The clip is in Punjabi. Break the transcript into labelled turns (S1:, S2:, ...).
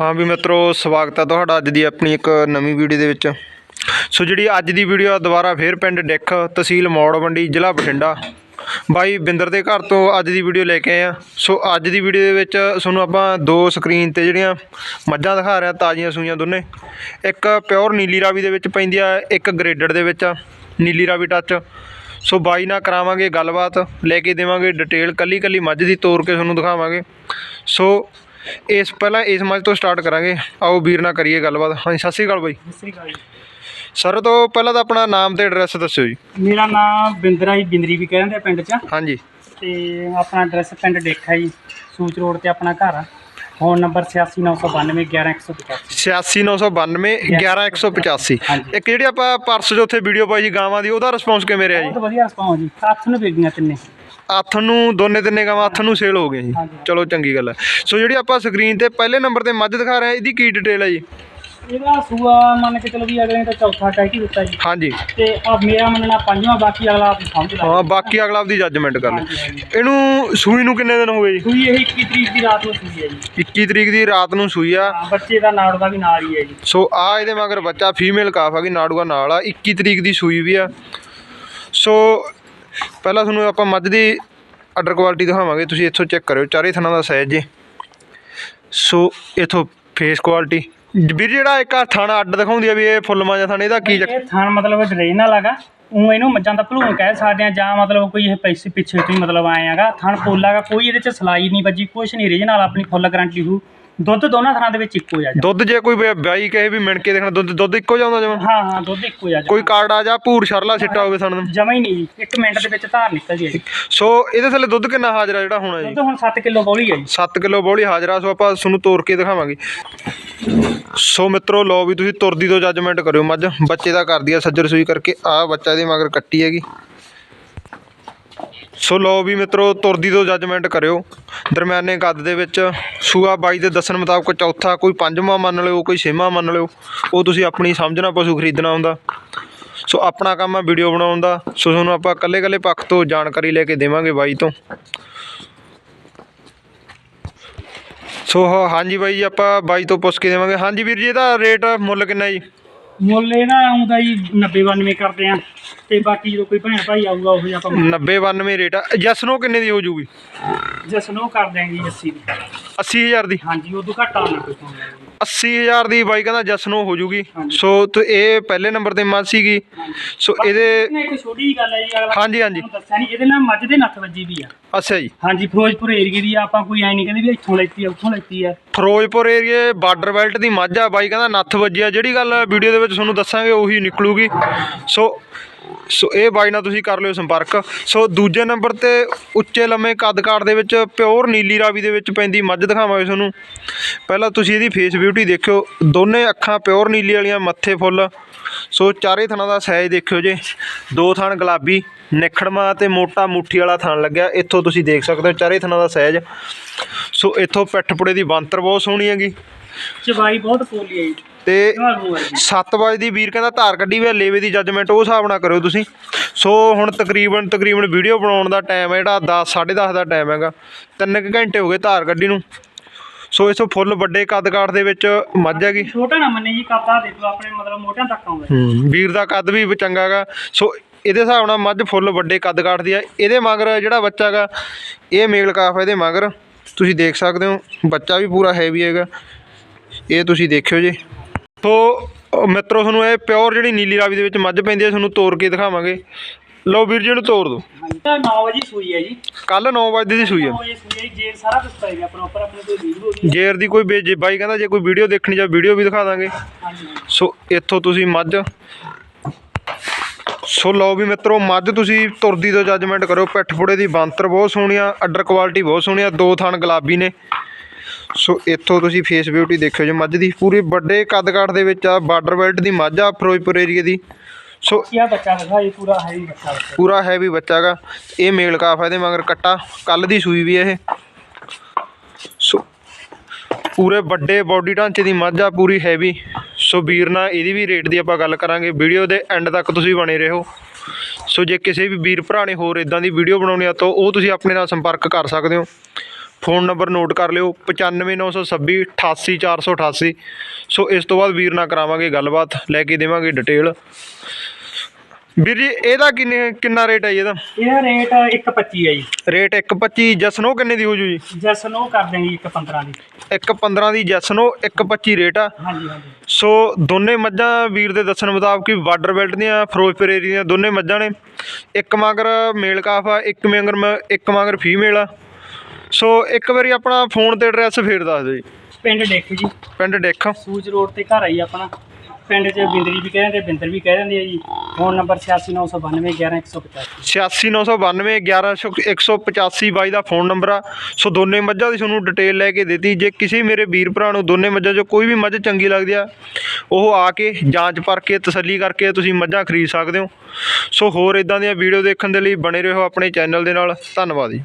S1: ਹਾਂ ਵੀ ਮਿੱਤਰੋ, ਸਵਾਗਤ ਹੈ ਤੁਹਾਡਾ ਅੱਜ ਦੀ ਆਪਣੀ ਇੱਕ ਨਵੀਂ ਵੀਡੀਓ ਦੇ ਵਿੱਚ। ਸੋ ਜਿਹੜੀ ਅੱਜ ਦੀ ਵੀਡੀਓ ਆ, ਦੁਬਾਰਾ ਫੇਰ ਪਿੰਡ ਡਿੱਖ ਤਹਿਸੀਲ ਮੌੜ ਮੰਡੀ ਜ਼ਿਲ੍ਹਾ ਬਠਿੰਡਾ। ਬਾਈ ਬਿੰਦਰ ਦੇ ਘਰ ਤੋਂ ਅੱਜ ਦੀ ਵੀਡੀਓ ਲੈ ਕੇ ਆਏ ਆ। ਸੋ ਅੱਜ ਦੀ ਵੀਡੀਓ ਦੇ ਵਿੱਚ ਤੁਹਾਨੂੰ ਆਪਾਂ ਦੋ ਸਕਰੀਨ ਤੇ ਜਿਹੜੀਆਂ ਮੱਝਾਂ ਦਿਖਾ ਰਿਹਾ ਤਾਜ਼ੀਆਂ ਸੂਈਆਂ ਦੋਨੇ। ਇੱਕ ਪਿਓਰ ਨੀਲੀ ਰਾਵੀ ਦੇ ਵਿੱਚ ਪੈਂਦੀ ਆ, ਇੱਕ ਗ੍ਰੇਡਡ ਦੇ ਵਿੱਚ ਆ, ਨੀਲੀ ਰਾਵੀ ਟੱਚ ਸੋ ਬਾਈ ਨਾਲ ਕਰਾਵਾਂਗੇ ਗੱਲਬਾਤ, ਲੈ ਕੇ ਦੇਵਾਂਗੇ ਡਿਟੇਲ ਕੱਲੀ ਕੱਲੀ ਮੱਝ ਦੀ ਤੋਰ ਕੇ ਤੁਹਾਨੂੰ ਦਿਖਾਵਾਂਗੇ। ਸੋ ਇਸ ਪਹਿਲਾਂ ਇਸ ਮੱਝ ਤੋਂ ਸਟਾਰਟ ਕਰਾਂਗੇ। ਆਓ ਵੀਰ ਨਾਲ ਕਰੀਏ ਗੱਲਬਾਤ। ਹਾਂਜੀ ਸਤਿ ਸ਼੍ਰੀ ਅਕਾਲ ਬਾਈ।
S2: ਸਤਿ ਸ੍ਰੀ ਅਕਾਲ ਜੀ।
S1: ਸਰ ਤੋਂ ਪਹਿਲਾਂ ਤਾਂ ਆਪਣਾ ਨਾਮ ਤੇ ਐਡਰੈਸ ਦੱਸਿਓ ਜੀ।
S2: ਮੇਰਾ ਨਾਮ ਬਿੰਦਰਾ ਜੀ ਬਿੰਦਰੀ ਵੀ ਕਹਿੰਦੇ ਆ ਪਿੰਡ 'ਚ।
S1: ਹਾਂਜੀ।
S2: ਤੇ ਆਪਣਾ ਐਡਰੈਸ ਪਿੰਡ ਡੇਖਾ ਜੀ ਸੂਚ ਰੋਡ ਤੇ ਆਪਣਾ ਘਰ ਆ। ਫੋਨ ਨੰਬਰ 869991 11185
S1: 86992 11185
S2: ਹਾਂਜੀ।
S1: ਇੱਕ ਜਿਹੜੀ ਆਪਾਂ ਪਰਸ ਜੋ ਉੱਥੇ ਵੀਡੀਓ ਪਾਈ ਸੀ ਗਾਵਾਂ ਦੀ ਉਹਦਾ ਰਿਸਪੌਂਸ ਕਿਵੇਂ ਰਿਹਾ ਜੀ?
S2: ਬਹੁਤ ਵਧੀਆ ਰਿਸਪੌਂਸ ਜੀ। ਹੱਥ ਨੂੰ ਵੇਗੀਆਂ ਤਿੰਨੇ।
S1: ਹੱਥ ਨੂੰ ਦੋਨੇ ਤਿੰਨੇ ਗਾਵਾਂ ਹੱਥ ਨੂੰ ਸੇਲ ਹੋ ਗਈਆਂ ਜੀ। ਚਲੋ ਚੰਗੀ ਗੱਲ ਹੈ ਸੋ ਜਿਹੜੀ ਆਪਾਂ ਸਕਰੀਨ ਤੇ ਪਹਿਲੇ ਨੰਬਰ ਤੇ ਮੱਝ ਦਿਖਾ ਰਹੇ ਹਾਂ ਇਹਦੀ ਕੀ ਡਿਟੇਲ ਹੈ ਜੀ?
S2: ਇਹਦਾ ਸੂਆ ਮੰਨ ਕੇ ਚਲੋ ਵੀ ਅਗਲੇ ਨੇ ਤਾਂ ਚੌਥਾ ਟੈਕ ਹੀ ਦਿੱਤਾ ਜੀ।
S1: ਹਾਂਜੀ।
S2: ਤੇ ਆ ਮੇਰਾ ਮੰਨਣਾ ਪੰਜਵਾਂ ਬਾਕੀ ਅਗਲਾ ਆਪ ਸਮਝ ਲਾ
S1: ਹਾਂ ਬਾਕੀ ਅਗਲਾ ਆਪਦੀ ਜੱਜਮੈਂਟ ਕਰ ਲੈ। ਇਹਨੂੰ ਸੂਈ ਨੂੰ ਕਿੰਨੇ ਦਿਨ ਹੋ ਗਏ ਜੀ?
S2: ਸੂਈ ਇਹ 21 ਤਰੀਕ ਦੀ ਰਾਤ ਨੂੰ ਸੂਈ ਹੈ ਜੀ।
S1: 21 ਤਰੀਕ ਦੀ ਰਾਤ ਨੂੰ ਸੂਈ ਆ।
S2: ਹਾਂ, ਬੱਚੇ ਦਾ ਨਾੜ ਦਾ ਵੀ ਨਾਲ ਹੀ ਹੈ ਜੀ।
S1: ਸੋ ਆ ਇਹਦੇ ਮਗਰ ਬੱਚਾ ਫੀਮੇਲ ਕਾਫ ਆ ਗਈ ਨਾੜੂਆ ਨਾਲ ਆ। 21 ਤਰੀਕ ਦੀ ਸੂਈ ਵੀ ਆ। ਸੋ ਪਹਿਲਾਂ ਤੁਹਾਨੂੰ ਆਪਾਂ ਮੱਝ ਦੀ ਆਰਡਰ ਕੁਆਲਿਟੀ ਦਿਖਾਵਾਂਗੇ ਤੁਸੀਂ ਇੱਥੋਂ ਚੈੱਕ ਕਰਿਓ ਚਾਰੇ ਥਣਾਂ ਦਾ ਸਾਈਜ਼ ਜੇ। ਸੋ ਇੱਥੋਂ ਫੇਸ ਕੁਆਲਿਟੀ ਵੀਰ ਜਿਹੜਾ ਇੱਕ ਆ ਥਣ ਅੱਡ ਦਿਖਾਉਂਦੀ ਆ ਵੀ ਇਹ ਫੁੱਲ ਮਾਂਜਾ ਥਣ ਇਹਦਾ ਕੀ ਚੱਕ
S2: ਇਹ ਥਾਨ ਮਤਲਬ ਡਰੇਨ ਨਾਲ ਹੈਗਾ ਉਹ ਇਹਨੂੰ ਮੱਝਾਂ ਦਾ ਭਲੂਣ ਕਹਿ ਸਕਦੇ ਆ ਜਾਂ ਮਤਲਬ ਕੋਈ ਇਹ ਪੈਸੇ ਪਿੱਛੇ ਤੋਂ ਹੀ ਮਤਲਬ ਆਏ ਹੈਗਾ ਥਣ ਪੋਲਾਗਾ ਕੋਈ ਇਹਦੇ ਚ ਸਲਾਈ ਨਹੀਂ ਵੱਜੀ ਕੁਛ ਨਹੀਂ ਰੀਜ ਨਾਲ ਆਪਣੀ ਫੁੱਲ ਗਾਰੰਟੀ ਹੋ ਦੁੱਧ ਦੋਨਾਂ ਥਾਂ ਦੇ ਵਿੱਚ ਇੱਕੋ ਜਾ।
S1: ਦੁੱਧ ਜੇ ਕੋਈ ਵਿਆਹੀ ਕਹੇ ਵੀ ਮਿਣ ਕੇ ਦੇਖਣਾ ਦੁੱਧ ਦੁੱਧ ਇੱਕੋ ਜਾਂਦਾ ਜਮਾਂ?
S2: ਹਾਂ ਹਾਂ ਦੁੱਧ ਇੱਕੋ ਜਾ
S1: ਕੋਈ ਕਾਰਡਾ ਜਾਂ ਭੂਰ ਸ਼ਰਲਾ ਸਿੱਟਾ ਹੋਵੇ ਦਾ
S2: ਜਮਾ ਹੀ ਨਹੀਂ ਜੀ ਇੱਕ ਮਿੰਟ ਦੇ ਵਿੱਚ ਧਾਰ ਨਿਕਲਦੀ ਹੈ ਜੀ
S1: ਸੋ ਇਹਦੇ ਥੱਲੇ ਦੁੱਧ ਕਿੰਨਾ ਹਾਜ਼ਰਾ ਜਿਹੜਾ ਹੋਣਾ ਜੀ?
S2: ਦੁੱਧ ਹੁਣ 7 ਕਿਲੋ ਬੋਲੀ ਹੈ ਜੀ।
S1: 7 ਕਿਲੋ ਬੋਲੀ ਹਾਜ਼ਰਾ ਸੋ ਆਪਾਂ ਤੁਹਾਨੂੰ ਤੋੜ ਕੇ ਦਿਖਾਵਾਂਗੇ। ਸੋ ਮਿੱਤਰੋ ਲਓ ਵੀ ਤੁਸੀਂ ਤੁਰਦੀ ਤੋਂ ਜੱਜਮੈਂਟ ਕਰਿਓ ਮੱਝ। ਬੱਚੇ ਦਾ ਕਰਦੀ ਆ ਸੱਜਰ ਸੂਈ ਕਰਕੇ। ਆ ਬੱਚਾ ਇਹਦੇ ਮਗਰ ਕੱਟੀ ਹੈਗੀ। ਸੋ ਲਓ ਵੀ ਮਿੱਤਰੋ, ਤੁਰਦੀ ਤੋਂ ਜੱਜਮੈਂਟ ਕਰਿਓ। ਦਰਮਿਆਨੇ ਕੱਦ ਦੇ ਵਿੱਚ ਸੂਆ ਬਾਈ ਦੇ ਦੱਸਣ ਮੁਤਾਬਕ ਚੌਥਾ ਕੋਈ ਪੰਜਵਾਂ ਮੰਨ ਲਿਓ, ਕੋਈ ਛੇਵਾਂ ਮੰਨ ਲਿਓ, ਉਹ ਤੁਸੀਂ ਆਪਣੀ ਸਮਝਣਾ ਪਸ਼ੂ ਖਰੀਦਣਾ ਹੁੰਦਾ ਸੋ ਆਪਣਾ ਕੰਮ ਆ ਵੀਡੀਓ ਬਣਾਉਣ ਦਾ। ਸੋ ਤੁਹਾਨੂੰ ਆਪਾਂ ਕੱਲੇ ਕੱਲੇ ਪੱਖ ਤੋਂ ਜਾਣਕਾਰੀ ਲੈ ਕੇ ਦੇਵਾਂਗੇ ਬਾਈ ਤੋਂ। ਸੋ ਹ- ਹਾਂਜੀ ਬਾਈ ਜੀ ਆਪਾਂ ਬਾਈ ਤੋਂ ਪੁੱਛ ਕੇ ਦੇਵਾਂਗੇ। ਹਾਂਜੀ ਵੀਰ ਜੀ, ਇਹਦਾ ਰੇਟ ਮੁੱਲ ਕਿੰਨਾ ਜੀ?
S2: ਮੁੱਲ ਇਹ ਨਾ ਆਉਂਦਾ ਜੀ 90 92 ਕਰਦੇ ਆ ਤੇ ਬਾਕੀ ਜਦੋਂ ਕੋਈ ਭੈਣ ਭਾਈ ਆਊਗਾ ਉਹ ਆਪਾਂ
S1: 90 92 ਰੇਟ ਆ। ਜਸ ਨੂੰ ਕਿੰਨੇ ਦੀ ਹੋ ਜੂਗੀ
S2: ਜਸ ਨੂੰ ਕਰ ਦਿਆਂਗੇ ਜੀ 80 ਦੀ।
S1: 80000 ਦੀ।
S2: ਹਾਂਜੀ ਉਦੋਂ ਘੱਟ ਆਉਣਾ ਕੋਈ
S1: 80000 ਦੀ ਬਾਈ ਕਹਿੰਦਾ ਜਸ ਨੂੰ ਹੋ ਜੂਗੀ। ਸੋ ਤੇ ਇਹ ਪਹਿਲੇ ਨੰਬਰ ਤੇ ਮੱਝ ਸੀਗੀ। ਸੋ ਇਹਦੇ
S2: ਇਹਨੇ ਇੱਕ ਛੋਟੀ ਜਿਹੀ ਗੱਲ ਹੈ ਜੀ ਅਗਲਾ
S1: ਹਾਂਜੀ, ਹਾਂਜੀ।
S2: ਤੁਹਾਨੂੰ ਦੱਸਿਆ ਨਹੀਂ ਇਹਦੇ ਨਾਲ ਮੱਝ ਦੇ ਨੱਥ ਵੱਜੀ ਵੀ ਆ।
S1: ਅੱਛਾ ਜੀ।
S2: ਹਾਂਜੀ ਫਿਰੋਜ਼ਪੁਰ ਏਰੀਏ ਦੀ ਆਪਾਂ ਕੋਈ ਐ ਨਹੀਂ ਕਹਿੰਦੇ ਵੀ ਇੱਥੋਂ ਲੈਤੀ ਆ ਉੱਥੋਂ ਲੈਤੀ ਆ।
S1: ਫਿਰੋਜ਼ਪੁਰ ਏਰੀਏ ਬਾਰਡਰ ਬੈਲਟ ਦੀ ਮੱਝ ਆ ਬਾਈ ਕਹਿੰਦਾ ਨੱਥ ਵੱਜੀ ਆ। ਜਿਹੜੀ ਗੱਲ ਵੀਡੀਓ ਦੇ ਵਿੱਚ ਤੁਹਾਨੂੰ ਦੱਸਾਂਗੇ ਉਹੀ ਨਿਕਲੂਗੀ। ਸੋ ਸੋ ਇਹ ਬਾਈ ਨਾਲ ਤੁਸੀਂ ਕਰ ਲਿਓ ਸੰਪਰਕ। ਸੋ ਦੂਜੇ ਨੰਬਰ ਤੇ ਉੱਚੇ ਲੰਮੇ ਕੱਦ ਕਾਠ ਦੇ ਵਿੱਚ ਪਿਓਰ ਨੀਲੀ ਰਾਵੀ ਦੇ ਵਿੱਚ ਪੈਂਦੀ ਮੱਝ ਦਿਖਾਵਾਂਗੇ ਤੁਹਾਨੂੰ। ਪਹਿਲਾਂ ਤੁਸੀਂ ਇਹਦੀ ਫੇਸ ਬਿਊਟੀ ਦੇਖਿਓ। ਦੋਨੇ ਅੱਖਾਂ ਪਿਓਰ ਨੀਲੀ ਵਾਲੀਆਂ, ਮੱਥੇ ਫੁੱਲ। ਸੋ ਚਾਰੇ ਥਣਾਂ ਦਾ ਸਾਈਜ਼ ਦੇਖਿਓ ਜੇ। ਦੋ ਥਣ ਗੁਲਾਬੀ, ਨਿਖੜਮਾ ਤੇ ਮੋਟਾ ਮੁੱਠੀ ਵਾਲਾ ਥਣ ਲੱਗਿਆ। ਇੱਥੋਂ ਤੁਸੀਂ ਦੇਖ ਸਕਦੇ ਹੋ ਚਾਰੇ ਥਣਾਂ ਦਾ ਸਾਈਜ਼ ਸੋ ਇੱਥੋਂ ਪਿੱਠ ਪੁੜੇ ਦੀ ਬੰਤਰ ਬਹੁਤ ਸੋਹਣੀ ਹੈਗੀ।
S2: ਚਵਾਈ ਬਹੁਤ ਪੋਲੀ ਜੀ
S1: ਤੇ
S2: ਤੁਹਾਨੂੰ ਹੈ ਜੀ
S1: 7 ਵਜੇ ਦੀ ਵੀਰ ਕਹਿੰਦਾ ਧਾਰ ਕੱਢੀ ਵੀ ਲੇਵੇ ਦੀ ਜੱਜਮੈਂਟ ਉਹ ਹਿਸਾਬ ਨਾਲ ਕਰਿਓ ਤੁਸੀਂ। ਸੋ ਹੁਣ ਤਕਰੀਬਨ ਤਕਰੀਬਨ ਵੀਡੀਓ ਬਣਾਉਣ ਦਾ ਟਾਈਮ ਹੈ ਜਿਹੜਾ 10 10:30 ਦਾ ਟਾਈਮ ਹੈਗਾ। ਤਿੰਨ ਕੁ ਘੰਟੇ ਹੋ ਗਏ ਧਾਰ ਕੱਢੀ ਨੂੰ। ਸੋ ਇਸ ਤੋਂ ਫੁੱਲ ਵੱਡੇ ਕੱਦ ਕਾਠ ਦੇ ਵਿੱਚ ਮੱਝ ਹੈਗੀ।
S2: ਛੋਟਾ ਨਾ ਮੰਨੇ ਜੀ ਕਾਪਾ ਦੇ ਦਿਓ ਆਪਣੇ ਮਤਲਬ ਮੋਢਿਆਂ ਤੱਕ ਆਉਂਦਾ।
S1: ਹੂੰ ਵੀਰ ਦਾ ਕੱਦ ਵੀ ਚੰਗਾ ਗਾ ਸੋ ਇਹਦੇ ਹਿਸਾਬ ਨਾਲ ਮੱਝ ਫੁੱਲ ਵੱਡੇ ਕੱਦ ਕਾਠ ਦੀ ਆ। ਇਹਦੇ ਮਗਰ ਜਿਹੜਾ ਬੱਚਾ ਗਾ ਇਹ ਮੇਲ ਕਾਫ ਇਹਦੇ ਮਗਰ। ਤੁਸੀਂ ਦੇਖ ਸਕਦੇ ਹੋ ਬੱਚਾ ਵੀ ਪੂਰਾ ਹੈਵੀ ਹੈਗਾ। ਇਹ ਤੁਸੀਂ ਦੇਖਿਓ ਜੀ। ਸੋ ਮਿੱਤਰੋ ਤੁਹਾਨੂੰ ਇਹ ਪਿਓਰ ਜਿਹੜੀ ਨੀਲੀ ਰਾਵੀ ਦੇ ਵਿੱਚ ਮੱਝ ਪੈਂਦੀ ਹੈ ਤੁਹਾਨੂੰ ਤੋੜ ਕੇ ਦਿਖਾਵਾਂਗੇ। ਲਓ ਵੀਰ ਜੀ ਨੂੰ ਤੋੜ ਦਿਓ।
S2: ਹਾਂਜੀ ਤਾਂ 9 ਵਜੇ ਸੂਈ ਹੈ ਜੀ।
S1: ਕੱਲ 9 ਵਜੇ ਦੀ ਸੂਈ ਹੈ।
S2: 9 ਵਜੇ ਸੂਈ ਹੈ ਜੀ ਜੇ ਸਾਰਾ ਕੁਝ ਪੈ ਗਿਆ ਪ੍ਰੋਪਰ ਆਪਣੇ ਕੋਲ ਵੀਡੀਓ ਹੋ। ਗਈ
S1: ਜੇਰ ਦੀ ਕੋਈ ਜੇ ਬਾਈ ਕਹਿੰਦਾ ਜੇ ਕੋਈ ਵੀਡੀਓ ਦੇਖਣੀ ਜਾਂ ਵੀਡੀਓ ਵੀ ਦਿਖਾ ਦਾਂਗੇ। ਸੋ ਇੱਥੋਂ ਤੁਸੀਂ ਮੱਝ। ਸੋ ਲਓ ਵੀ ਮਿੱਤਰੋ ਮੱਝ ਤੁਸੀਂ ਤੁਰਦੀ ਤੋਂ ਜੱਜਮੈਂਟ ਕਰੋ ਪਿੱਠ ਫੁੜੇ ਦੀ ਬਾਂਤਰ ਬਹੁਤ ਸੋਹਣੀ ਆ ਅੱਡਰ ਕੁਆਲਿਟੀ ਬਹੁਤ ਸੋਹਣੀ ਆ ਦੋ ਥਣ ਗੁਲਾਬੀ ਨੇ। ਸੋ ਇੱਥੋਂ ਤੁਸੀਂ ਫੇਸ ਬਿਊਟੀ ਦੇਖਿਓ ਜੀ ਮੱਝ ਦੀ ਪੂਰੀ ਵੱਡੇ ਕੱਦ ਕਾਠ ਦੇ ਵਿੱਚ ਆ ਬਾਰਡਰ ਬੈਲਟ ਦੀ ਮੱਝ ਆ ਫਿਰੋਜ਼ਪੁਰ ਏਰੀਏ ਦੀ। ਸੋ
S2: ਆ ਬੱਚਾ ਦਿਖਾ ਇਹ ਪੂਰਾ ਹੈ ਹੀ ਬੱਚਾ
S1: ਪੂਰਾ ਹੈਵੀ ਬੱਚਾ ਇਹ ਮੇਲ ਕਾਫ ਆ ਇਹਦੇ ਮਗਰ ਕੱਟਾ ਕੱਲ ਦੀ ਸੂਈ ਵੀ ਇਹ। ਸੋ ਪੂਰੇ ਵੱਡੇ ਬਾਡੀ ਢਾਂਚੇ ਦੀ ਮੱਝ ਆ ਪੂਰੀ ਹੈਵੀ ਸੋ ਵੀਰ ਨਾਲ ਇਹਦੀ ਵੀ ਰੇਟ ਦੀ ਆਪਾਂ ਗੱਲ ਕਰਾਂਗੇ। ਵੀਡੀਓ ਦੇ ਐਂਡ ਤੱਕ ਤੁਸੀਂ ਬਣੇ ਰਹੋ। ਸੋ ਜੇ ਕਿਸੇ ਵੀ ਵੀਰ ਭਰਾ ਨੇ ਹੋਰ ਇਦਾਂ ਦੀ ਵੀਡੀਓ ਬਣਾਉਣੀ ਆ ਤਾਂ ਉਹ ਤੁਸੀਂ ਆਪਣੇ ਨਾਲ ਸੰਪਰਕ ਕਰ ਸਕਦੇ ਹੋ। ਫੋਨ ਨੰਬਰ ਨੋਟ ਕਰ ਲਿਓ 95926 88488 ਸੋ ਇਸ ਤੋਂ ਬਾਅਦ ਵੀਰ ਨਾਲ ਕਰਾਵਾਂਗੇ ਗੱਲਬਾਤ ਲੈ ਕੇ ਦੇਵਾਂਗੇ ਡਿਟੇਲ ਵੀਰ ਜੀ ਇਹਦਾ ਕਿੰਨੇ ਕਿੰਨਾ ਰੇਟ ਹੈ ਜੀ ਇਹਦਾ?
S2: ਇਹਦਾ ਰੇਟ 1.25 ਹੈ ਜੀ।
S1: ਰੇਟ 125 ਜਸਨੋ ਕਿੰਨੇ ਦੀ ਹੋ ਜੂ ਜੀ?
S2: ਜੈਸਨ ਕਰ ਦੇਂਗੇ 1.15 ਦੀ।
S1: 115 ਦੀ ਜਸਨੋ 125 ਰੇਟ ਆ।
S2: ਹਾਂਜੀ ਹਾਂਜੀ।
S1: ਸੋ ਦੋਨੇ ਮੱਝਾਂ ਵੀਰ ਦੇ ਦੱਸਣ ਮੁਤਾਬਕ ਕਿ ਬਾਰਡਰ ਬੈਲਟ ਦੀਆਂ ਫਿਰੋਜ਼ਪੁਰ ਏਰੀਆ ਦੀਆਂ ਦੋਨੇ ਮੱਝਾਂ ਨੇ। ਇੱਕ ਮਗਰ ਮੇਲ ਕਾਫ ਆ ਇੱਕ ਮਗਰ ਇੱਕ ਮਗਰ ਫੀਮੇਲ ਆ। ਸੋ ਇੱਕ ਵਾਰੀ ਆਪਣਾ ਫੋਨ ਤੇ ਐਡਰੈਸ ਫੇਰ ਦੱਸ ਦਿਓ ਜੀ।
S2: ਪਿੰਡ ਡੇਕ ਜੀ।
S1: ਪਿੰਡ ਡੇਖ
S2: ਸੂਜ ਰੋਡ ਤੇ ਘਰ ਆਈ ਆਪਣਾ। ਪਿੰਡ 'ਚ ਬਿੰਦਰੀ ਵੀ ਕਹਿ ਦਿੰਦੇ ਬਿੰਦਰ ਵੀ ਕਹਿ ਦਿੰਦੇ ਆ ਜੀ। ਫੋਨ ਨੰਬਰ 869991 11185
S1: 8699 11185 ਬਾਈ ਦਾ ਫੋਨ ਨੰਬਰ ਆ। ਸੋ ਦੋਨੇ ਮੱਝਾਂ ਦੀ ਤੁਹਾਨੂੰ ਡਿਟੇਲ ਲੈ ਕੇ ਦਿੱਤੀ। ਜੇ ਕਿਸੇ ਮੇਰੇ ਵੀਰ ਭਰਾ ਨੂੰ ਦੋਨੇ ਮੱਝਾਂ 'ਚੋਂ ਕੋਈ ਵੀ ਮੱਝ ਚੰਗੀ ਲੱਗਦੀ ਆ ਉਹ ਆ ਕੇ ਜਾਂਚ ਪਰਖ ਕੇ ਤਸੱਲੀ ਕਰਕੇ ਤੁਸੀਂ ਮੱਝਾਂ ਖਰੀਦ ਸਕਦੇ ਹੋ। ਸੋ ਹੋਰ ਇਦਾਂ ਦੀਆਂ ਵੀਡੀਓ ਦੇਖਣ ਦੇ ਲਈ ਬਣੇ ਰਹੋ ਆਪਣੇ ਚੈਨਲ ਦੇ ਨਾਲ। ਧੰਨਵਾਦ ਜੀ।